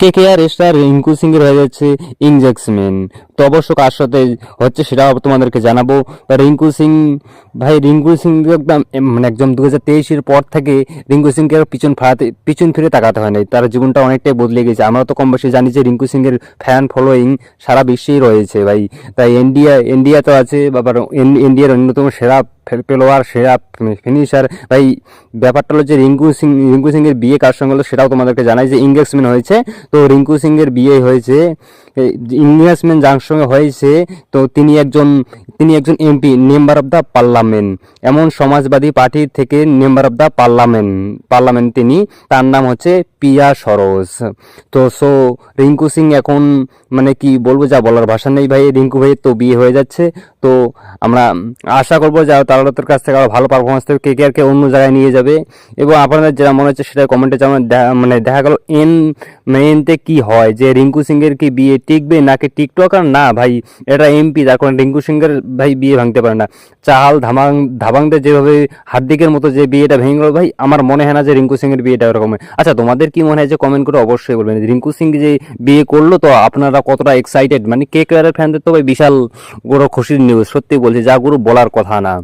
K K R star Rinku Singh এর হয়ে যাচ্ছে ইঞ্জেক্সম্যান তো অবশ্য কার সাথে হচ্ছে সেটাও তোমাদেরকে জানাব। রিঙ্কু সিং, ভাই রিঙ্কু সিং একদম মানে একদম দু হাজার তেইশের পর থেকে রিঙ্কু সিংকে আর পিছন ফাড়াতে, পিছন ফিরে তাকাতে হয় নাই। তার জীবনটা অনেকটাই বদলে গেছে। আমরা তো কম বেশি জানি যে রিঙ্কু সিংয়ের ফ্যান ফলোয়িং সারা বিশ্বেই রয়েছে ভাই। তাই ইন্ডিয়া ইন্ডিয়া তো আছে বাবার ইন্ডিয়ার অন্যতম সেরা পেলোয়ার সেরা ফিনিশার ভাই, ব্যাপারটা হলো যে রিঙ্কু সিং, রিঙ্কু সিংয়ের বিয়ে কার সঙ্গে হলো সেটাও তোমাদেরকে জানাই যে ইংগেজমেন্ট হয়েছে। তো রিঙ্কু সিংয়ের বিয়ে হয়েছে ইংগেজমেন্ট যার সঙ্গে হয়েছে, তো তিনি একজন তিনি একজন MP member of the parliament এমন সমাজবাদী পার্টি থেকে member of the parliament parliament তিনি, তার নাম হচ্ছে পিয়া সরোজ। তো সো রিঙ্কু সিং এখন মানে কি বলব, যা বলার ভাষা নেই ভাই, রিঙ্কু ভাইয়ের তো বিয়ে হয়ে যাচ্ছে। তো, আমরা আশা করব যা তাদের কাছ থেকে আরও ভালো পারফরমেন্স থেকে কে কে আর কে অন্য জায়গায় নিয়ে যাবে। এবং আপনাদের যেটা মনে হচ্ছে সেটা কমেন্টে যেমন মানে দেখা গেল এন মেনতে কি হয়, যে রিঙ্কু সিং এর কি বিয়ে টিকবে, নাকি টিকটক আর না ভাই, এটা এমপি যার রিঙ্কু সিংহের ভাই, বিয়ে ভাঙতে পারে না। চাহাল ধামাং ধাবাংদের যেভাবে হার্দিকের মতো যে বিয়েটা ভেঙে গেল, ভাই, আমার মনে হয় না যে রিঙ্কু সিংয়ের বিয়েটা ওরকম। আচ্ছা তোমাদের কি মনে হয় যে কমেন্ট করে অবশ্যই বলবেন। রিঙ্কু সিং যে বিয়ে করল তো, আপনারা কতটা এক্সাইটেড মানে কে কেয়ারের ফ্যানদের তো, ভাই, বিশাল গুরু খুশির নিউজ সত্যি বলছি, যা গুরু বলার কথা না।